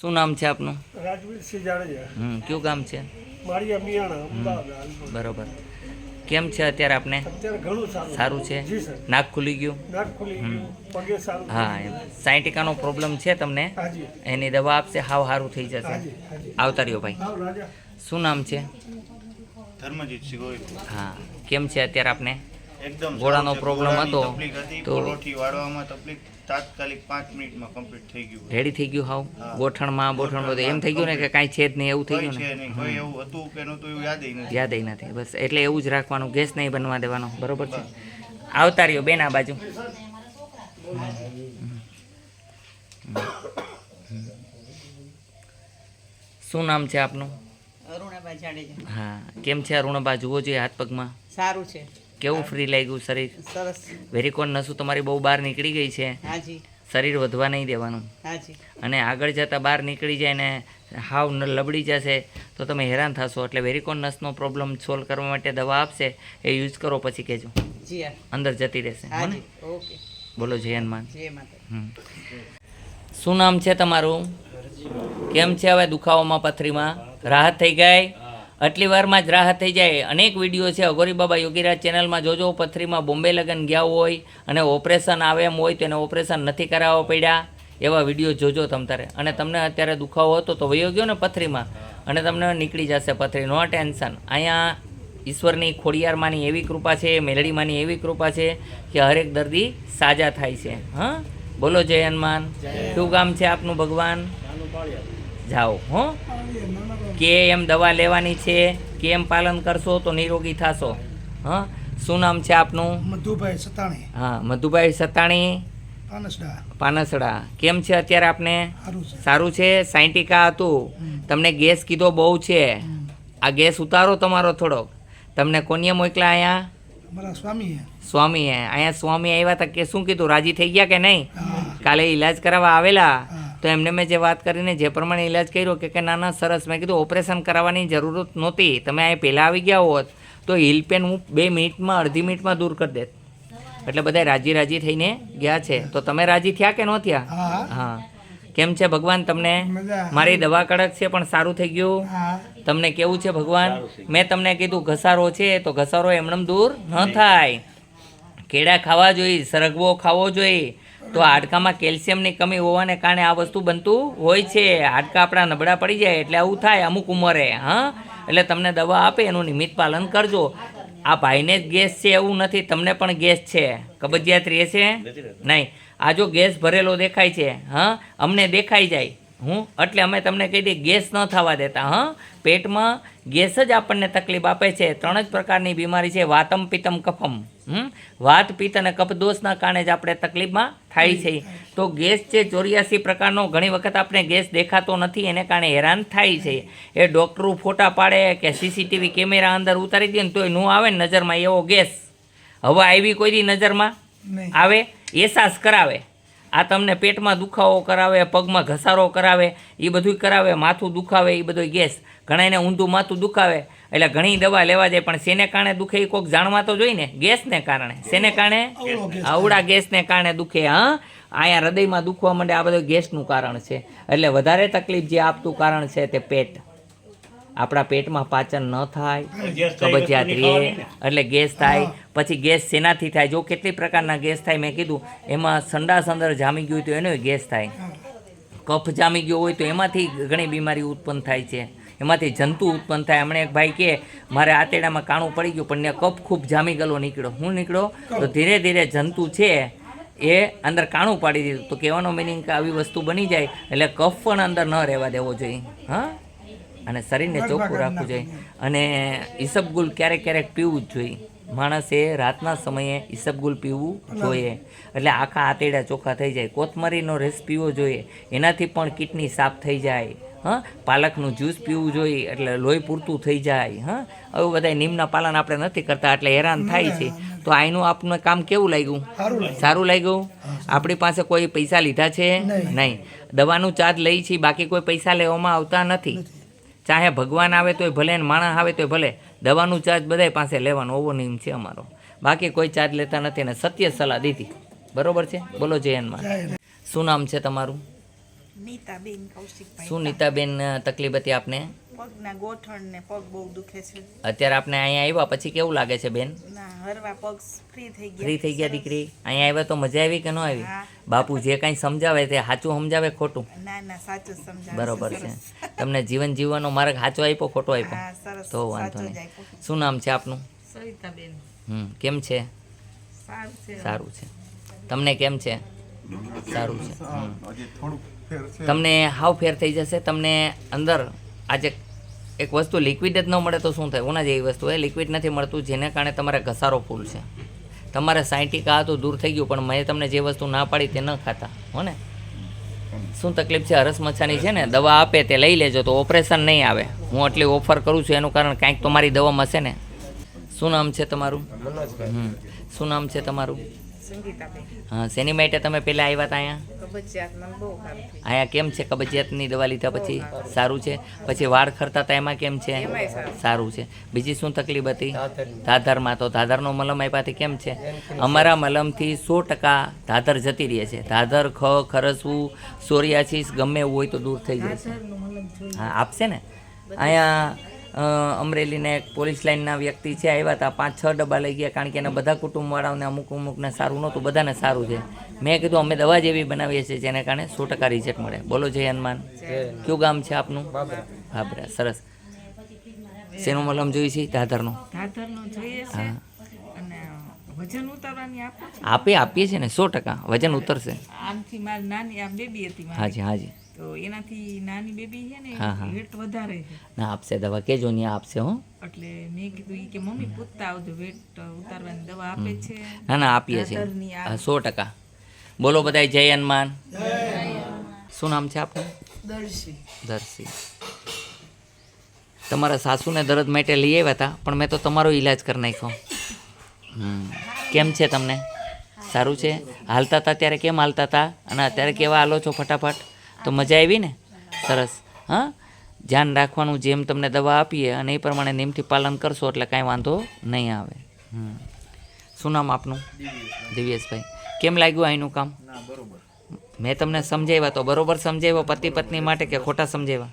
શું નામ છે આપનું? રાજવીરસિંહ જાડેજા. હમ કયું ગામ છે? મારી અમિયાણા અમદાવાદ બરોબર. કેમ છે અત્યારે આપને? અત્યારે ઘણું સારું. સારું છે? જી સર. નાક ખુલી ગયું? નાક ખુલી ગયું. પગે સારું. હા એમ. સાયન્ટિકાનો પ્રોબ્લેમ છે તમને? એની દવા આપશે હાવ સારું થઈ જશે. આવતા રહ્યો ભાઈ. શું નામ છે? ધર્મજીત સિંહ હા. કેમ છે અત્યારે આપને? એકદમ ઘોડાનો ગોળાની હતો તો- ગોળોથી વાળવામાં તકલીફ તાત્કાલિક પાંચ મિનિટમાં કમ્પ્લીટ થઈ ગયું રેડી થઈ ગયું હાવ? ગોઠણમાં ગોઠણ બધું એમ થઈ ગયું ને કે કાંઈ છે જ નહીં એવું થઈ ગયું ને? કોઈ એવું હતું કે નહોતું એવું યાદ નથી. યાદ નથી બસ. એટલે એવું જ રાખવાનું ગેસ નહીં બનવા દેવાનો. બરોબર છે? આવતા રહ્યો બેન આ બાજુ. શું નામ છે આપનું? અરુણાબા જાડેજા. હા કેમ છે અરુણાબા? જુઓ જોઈએ હાથ પગમાં. સારું છે. કેવું ફ્રી લાગ્યું શરીર? સરસ. વેરિકોન નસું તમારી બહુ બહાર નીકળી ગઈ છે. શરીર વધવા નહીં દેવાનું. અને આગળ જતાં બહાર નીકળી જાય ને હાવ ન લબડી જશે તો તમે હેરાન થશો. એટલે વેરિકોન નસનો પ્રોબ્લેમ સોલ્વ કરવા માટે દવા આપશે એ યુઝ કરો પછી કહેજો. અંદર જતી રહેશે. ઓકે. બોલો જય હનુમાન. જય માતા હમ. શું નામ છે તમારું? કેમ છે હવે દુખાવામાં પથરીમાં? રાહત થઈ ગઈ? આટલી વારમાં જ રાહત થઈ જાય. અનેક વીડિયો છે. અઘોરી બાબા યોગીરાજ ચેનલમાં જોજો. પથરીમાં બોમ્બે લગન ગયા હોય અને ઓપરેશન આવે એમ હોય તો એને ઓપરેશન નથી કરાવવા પડ્યા. એવા વીડિયો જોજો તમ તારે. અને તમને અત્યારે દુખાવો હતો તો વયો ગયો ને પથરીમાં. અને તમને નીકળી જશે પથરી. No tension. અહીંયા ઈશ્વરની ખોડિયારમાંની એવી કૃપા છે મેલડીમાંની એવી કૃપા છે કે હરેક દર્દી સાજા થાય છે. હા? બોલો જય હનુમાન. શું કામ છે આપનું ભગવાન? જાઓ. હો? કે એમ દવા લેવાની છે કે એમ પાલન કરશો તો નિરોગી થશો. હા? શું નામ છે આપનું? મધુભાઈ સતાણી. હા મધુભાઈ સતાણી. પાનસડા. પાનસડા. કેમ છે અત્યારે આપને? સારું છે. સાયન્ટિકા હતું. તમને ગેસ કીધો બહુ છે. આ ગેસ ઉતારો તમારો થોડોક. તમને કોનીએ મોકલા અહીંયા? અમારા સ્વામી સ્વામીએ. અહીંયા સ્વામી આવ્યા હતા કે શું કીધું? રાજી થઈ ગયા કે નહીં? કાલે ઈલાજ કરાવવા આવેલા? તો એમને મેં જે વાત કરીને જે પ્રમાણે ઈલાજ કર્યો કે કે ના ના સરસ. મેં કીધું ઓપરેશન કરાવવાની જરૂરત નહોતી. તમે અહીં પહેલાં આવી ગયા હોત તો હિલ પેન હું બે મિનિટમાં અડધી મિનિટમાં દૂર કરી દેત. એટલે બધા રાજી રાજી થઈને ગયા છે. તો તમે રાજી થયા કે ન થયા? હા હા. કેમ છે ભગવાન તમને? મારી દવા કડક છે પણ સારું થઈ ગયું. તમને કેવું છે ભગવાન? મેં તમને કીધું ઘસારો છે તો ઘસારો એમનેમ દૂર ન થાય. કેળા ખાવા જોઈએ સરગવો ખાવો જોઈએ. તો હાડકામાં કેલ્શિયમની કમી હોવાને કારણે આ વસ્તુ બનતું હોય છે. હાડકા આપણા નબળા પડી જાય એટલે આવું થાય અમુક ઉંમરે હા? એટલે તમને દવા આપે એનું નિમિત્ત પાલન કરજો. આ ભાઈને જ ગેસ છે એવું નથી તમને પણ ગેસ છે. કબજિયાત રહે છે નહીં. આ જો ગેસ ભરેલો દેખાય છે હા? અમને દેખાઈ જાય. હું? એટલે અમે તમને કહી દઈએ ગેસ ન થવા દેતા હં? પેટમાં ગેસ જ આપણને તકલીફ આપે છે. ત્રણ જ પ્રકારની બીમારી છે વાતમ પિત્તમ કફમ હમ વાત પિત્ત અને કપદોષના કારણે જ આપણે તકલીફમાં થાય છે. તો ગેસ છે ચોર્યાસી પ્રકારનો ઘણી વખત આપણે ગેસ દેખાતો નથી એને કારણે હેરાન થાય છે. એ ડૉક્ટરો ફોટા પાડે કે સીસીટીવી કેમેરા અંદર ઉતારી દે ને તોયનું આવે ને નજરમાં એવો ગેસ. હવે આવી કોઈ દી નજરમાં આવે? એહસાસ કરાવે. આ તમને પેટમાં દુખાવો કરાવે પગમાં ઘસારો કરાવે એ બધું કરાવે માથું દુખાવે એ બધો ગેસ. ઘણાને ઊંધું માથું દુખાવે. એટલે ઘણી દવા લેવા જાય પણ શેને કારણે દુખે એ કોઈક જાણવા તો જોઈએ ને ગેસને કારણે. શેને કારણે? આવડા ગેસને કારણે દુખે હા? અહીંયા હૃદયમાં દુખવા માંડે આ બધું ગેસનું કારણ છે. એટલે વધારે તકલીફ જે આપતું કારણ છે તે પેટ. આપણા પેટમાં પાચન ન થાય કબજિયાત રહે એટલે ગેસ થાય પછી ગેસ શેનાથી થાય? જો કેટલી પ્રકારના ગેસ થાય મેં કીધું એમાં સંડાસ અંદર જામી ગયું હોય તો એનો ગેસ થાય. કફ જામી ગયો હોય તો એમાંથી ઘણી બીમારી ઉત્પન્ન થાય છે. એમાંથી જંતુ ઉત્પન્ન થાય. હમણાં એક ભાઈ કે મારે આતેડામાં કાણું પડી ગયું પણ કફ ખૂબ જામી ગયેલો નીકળ્યો. હું નીકળ્યો તો ધીરે ધીરે જંતુ છે એ અંદર કાણું પાડી દીધું. તો કહેવાનો મિનિંગ કે આવી વસ્તુ બની જાય એટલે કફ પણ અંદર ન રહેવા દેવો જોઈએ. હા? અને શરીરને ચોખ્ખું રાખવું જોઈએ. અને ઈસબગુલ ક્યારેક ક્યારેક પીવું જ જોઈએ. માણસે રાતના સમયે ઈસબગુલ પીવું જોઈએ. એટલે આખા આતેડા ચોખ્ખા થઈ જાય. કોથમરીનો રસ પીવો જોઈએ. એનાથી પણ કિડની સાફ થઈ જાય. હા? પાલકનું જ્યુસ પીવું જોઈએ. એટલે લોહી પૂરતું થઈ જાય. હા? આવું બધા નીમના પાલન આપણે નથી કરતા. એટલે હેરાન થાય છે. તો આનું આપનું કામ કેવું લાગ્યું? સારું લાગ્યું. આપણી પાસે કોઈ પૈસા લીધા છે? નહીં. નહીં. દવાનું ચાર્જ લઈ છીએ બાકી કોઈ પૈસા લેવામાં આવતા નથી. ચાહે ભગવાન આવે તોય ભલે ને માણસ આવે તોય ભલે દવાનું ચાર્જ બધાય પાસે લેવાનો એવો નિયમ છે અમારો. બાકી કોઈ ચાર્જ લેતા નથી અને સત્ય સલાહ દીધી. બરોબર છે? બોલો જયનમાં શું નામ છે તમારું? નીતાબેન કૌશિકભાઈ શું નીતાબેન તકલીફ હતી આપને? પગના ગોઠણ ને પગ બહુ દુખે છે. અત્યારે આપણે અહીંયા આવ્યા? પછી કેવું લાગે છે બેન? ના હરવા પગ ફ્રી થઈ ગયા. ફ્રી થઈ ગયા દીકરી? અહીંયા આવ્યા તો મજા આવી કે ન આવી? બાપુ જે કાંઈ સમજાવે તે સાચું સમજાવે ખોટું? ના ના સાચું સમજાવે બરોબર છે. તમને જીવન જીવવાનો માર્ગ સાચો આપ્યો ખોટો આપ્યો? તો વાંધો નહીં. શું નામ છે આપનું? સવિતાબેન. હમ કેમ છે? સારું છે. સારું છે. તમને કેમ છે? સારું છે. હમ. થોડુંક તમને હાવ ફેર થઈ જશે. તમને અંદર આજે એક વસ્તુ લિક્વિડ જ ન મળે તો શું થાય? ઓના જેવી વસ્તુ એ લિક્વિડ નથી મળતું જેને કારણે તમારે ઘસારો ફૂલ છે. તમારે સાયન્ટિક આ તો દૂર થઈ ગયું પણ મેં તમને જે વસ્તુ ના પાડી તે ન ખાતા. હો ને? શું તકલીફ છે? હરસ મચ્છાની છે ને? દવા આપે તે લઈ લેજો તો ઓપરેશન નહીં આવે. હું આટલી ઓફર કરું છું એનું કારણ કાંઈક તો મારી દવામાં છે ને? શું નામ છે તમારું? હમ. શું નામ છે તમારું? હા શેની માટે તમે પહેલાં આવ્યા હતા અહીંયા? અહીંયા કેમ છે? કબજિયાતની દવા લીધા પછી સારું છે? પછી વાળ ખરતા હતા એમાં કેમ છે? સારું. છે. બીજી શું તકલીફ હતી? ધાધરમાં તો ધાધરનો મલમ આપ્યાથી કેમ છે? અમારા મલમથી સો ટકા ધાધર જતી રહે છે. ધાધર ખ ખરસવું સોરિયાસીસ ગમે એવું હોય તો દૂર થઈ જાય છે. હા આપશે ને? અહીંયા અમરેલીને એક પોલીસ લાઇનના વ્યક્તિ છે આવ્યા હતા. પાંચ છ ડબ્બા લઈ ગયા કારણ કે એના બધા કુટુંબવાળાઓને અમુક અમુકને સારું નહોતું બધાને સારું છે. મેં કીધું અમે દવા જેવી બનાવીએ છીએ જેને કારણે સો ટકા રિઝલ્ટ મળે. બોલો જય હનુમાન. કયું ગામ છે આપનું? બાબરા સરસ. શેનું મલમ છે? જોઈએ છે. હા. અને વજન ઉતારવાની આપો આપે આપીએ છીએ ને સો ટકા. વજન ઉતરશે. આમથી મારી નાની આ બેબી હતી હાજી હાજી. તો એનાથી નાની બેબી છે ને. વેટ વધારે છે. ના આપશે દવા કેજો ને આપશે હો. એટલે મેં કીધું કે મમ્મી પૂછતા આવજો વેટ ઉતારવાની દવા આપે છે. ના ના આપીએ છીએ. સો ટકા. બોલો બધાય જય હનુમાન. શું નામ છે આપનું? દર્શી. દર્શી. તમારા સાસુને દર્દ માટે લઈ આવ્યા હતા પણ મેં તો તમારો ઈલાજ કરી નાખ્યો. હમ. કેમ છે તમને? સારું છે? હાલતા હતા ત્યારે કેમ હાલતા હતા? અને અત્યારે કેવા હાલો છો ફટાફટ? તો મજા આવી ને? સરસ. હા? ધ્યાન રાખવાનું જેમ તમને દવા આપીએ અને એ પ્રમાણે નિયમથી પાલન કરશો એટલે કાંઈ વાંધો નહીં આવે. હમ. શું નામ આપનું? દિવ્યેશભાઈ. કેમ લાગ્યું અહીંનું કામ? મેં તમને સમજાવ્યા તો બરોબર સમજાવ્યો પતિ પત્ની માટે કે ખોટા સમજાવ્યા?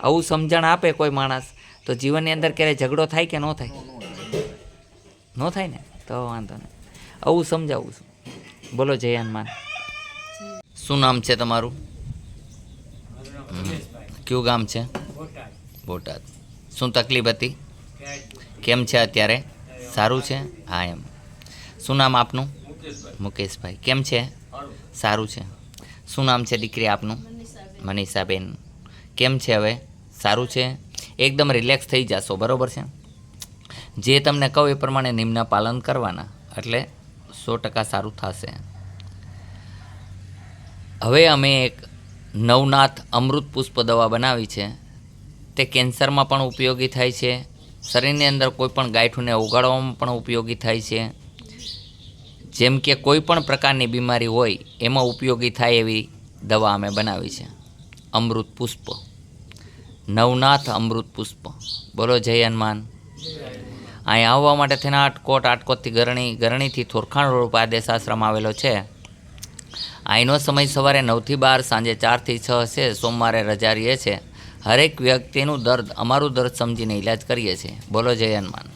આવું સમજણ આપે કોઈ માણસ તો જીવનની અંદર ક્યારેય ઝઘડો થાય કે ન થાય? ન થાય. ને તો વાંધો નહીં. આવું સમજાવું છું. બોલો જય માન શું નામ છે તમારું. કયું ગામ છે? બોટાદ. શું તકલીફ હતી? કેમ છે અત્યારે? સારું છે? હા, એમ. શું નામ આપનું? મુકેશભાઈ. કેમ છે? સારું છે. શું નામ છે દીકરી આપનું? મનીષાબેન. કેમ છે હવે? સારું છે? એકદમ રિલેક્સ થઈ જશો, બરાબર છે? જે તમને કહું એ પ્રમાણે નિમ્ન પાલન કરવાના, એટલે સો ટકા સારું થશે. હવે અમે એક નવનાથ અમૃત પુષ્પ દવા બનાવી છે. તે કેન્સરમાં પણ ઉપયોગી થાય છે. શરીરની અંદર કોઈપણ ગાંઠુંને ઉગાડવામાં પણ ઉપયોગી થાય છે. જેમ કે કોઈપણ પ્રકારની બીમારી હોય, એમાં ઉપયોગી થાય એવી દવા અમે બનાવી છે. અમૃત પુષ્પ. નવનાથ અમૃત પુષ્પ. બોલો જય હનુમાન. અહીં આવવા માટે થઈને આટકોટ, આટકોટથી ગરણી, ગરણીથી થોરખાણ રોડ આદેશ આશ્રમ આવેલો છે. અહીંનો સમય સવારે નવથી બાર, સાંજે ચારથી છ છે સોમવારે રજા રહીએ છે. હરેક વ્યક્તિનું દર્દ, અમારું દર્દ સમજીને ઈલાજ કરીએ છીએ. બોલો જય હનુમાન.